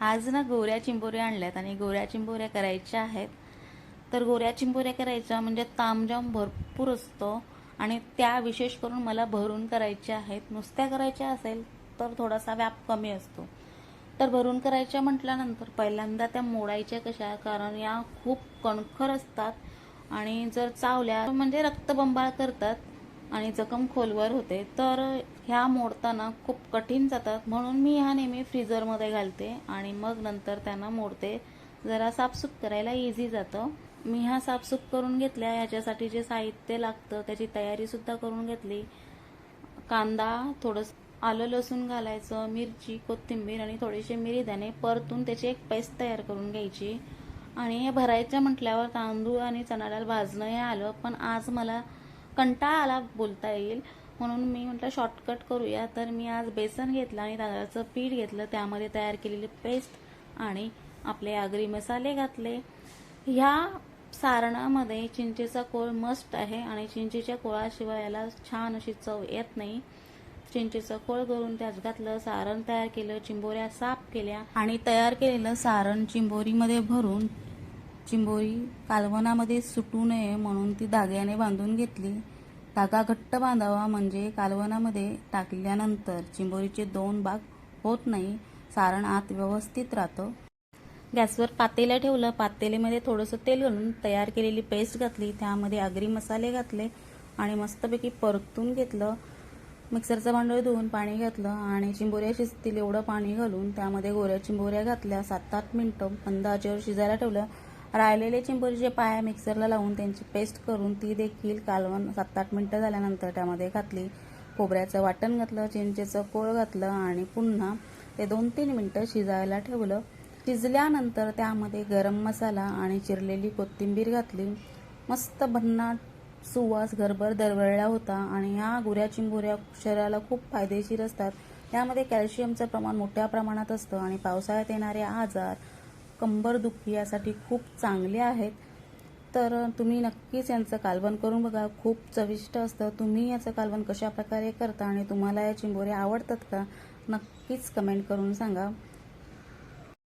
आज ना गोऱ्या चिंबोऱ्या आणल्यात आणि गोऱ्या चिंबोऱ्या करायच्या आहेत. तर गोऱ्या चिंबोऱ्या करायच्या म्हणजे तामजाम भरपूर असतो आणि त्या विशेष करून मला भरून करायच्या आहेत. नुसत्या करायच्या असेल तर थोडासा व्याप कमी असतो. तर भरून करायच्या म्हटल्यानंतर पहिल्यांदा त्या मोडायच्या कशा? कारण या खूप कणखर असतात आणि जर चावल्या म्हणजे रक्तबंबाळ करतात आणि जखम खोलवर होते. तर ह्या मोडताना खूप कठीण जातात. म्हणून मी ह्या नेहमी फ्रीजरमध्ये घालते आणि मग नंतर त्यांना मोडते. जरा साफसूफ करायला इझी जातं. मी ह्या साफसूफ करून घेतल्या. ह्याच्यासाठी जे साहित्य लागतं त्याची तयारीसुद्धा करून घेतली. कांदा थोडंसं आलं लसूण घालायचं मिरची कोथिंबीर आणि थोडेसे मिरी दाणे परतून त्याची एक पेस्ट तयार करून घ्यायची. आणि हे भरायचं म्हटल्यावर तांदूळ आणि चणाडाल भाजणं हे आलं. पण आज मला कंटाळा आला बोलता येईल. म्हणून मी म्हटलं शॉर्टकट करूया. तर मी आज बेसन घेतलं आणि तांदळाचं पीठ घेतलं. त्यामध्ये तयार केलेली पेस्ट आणि आपले आगरी मसाले घातले. ह्या सारणामध्ये चिंचेचा कोळ मस्ट आहे आणि चिंचेच्या कोळाशिवाय याला छान अशी चव येत नाही. चिंचेचं कोळ करून त्यात घातलं सारण तयार केलं चिंबोऱ्या साफ केल्या आणि तयार केलेलं सारण चिंबोरीमध्ये भरून चिंबोरी कालवनामध्ये सुटू नये म्हणून ती धाग्याने बांधून घेतली. धागा घट्ट बांधावा म्हणजे कालवनामध्ये टाकल्यानंतर चिंबोरीचे दोन भाग होत नाही सारण आत व्यवस्थित राहतं. गॅसवर पातेलं ठेवलं पातेलीमध्ये थोडंसं तेल घालून तयार केलेली पेस्ट घातली त्यामध्ये आगरी मसाले घातले आणि मस्तपैकी परतून घेतलं. मिक्सरचं भांडवल धुवून पाणी घातलं आणि चिंबोऱ्या शिजतील एवढं पाणी घालून त्यामध्ये गोऱ्या चिंबोऱ्या घातल्या सात आठ मिनटं अंदाजेवर शिजायला ठेवलं. राहिलेले चिंबोरीचे पाया मिक्सरला लावून त्यांची पेस्ट करून ती देखील कालवण सात आठ मिनटं झाल्यानंतर त्यामध्ये घातली. खोबऱ्याचं वाटण घातलं चिंचेचं कोळ घातलं आणि पुन्हा ते दोन तीन मिनटं शिजायला ठेवलं. शिजल्यानंतर त्यामध्ये गरम मसाला आणि चिरलेली कोथिंबीर घातली. मस्त भन्नाट सुवास घरभर दरवळला होता आणि ह्या गुऱ्या चिंबुऱ्या शरीराला खूप फायदेशीर असतात. त्यामध्ये कॅल्शियमचं प्रमाण मोठ्या प्रमाणात असतं आणि पावसाळ्यात येणारे आजार कंबरदुखी यासाठी खूप चांगले आहेत. तर तुम्ही नक्कीच यांचं कालवण करून बघा. खूप चविष्ट असतं. तुम्ही याचं कालवण कशा प्रकारे करता आणि तुम्हाला या चिंबोऱ्या आवडतात का? नक्कीच कमेंट करून सांगा.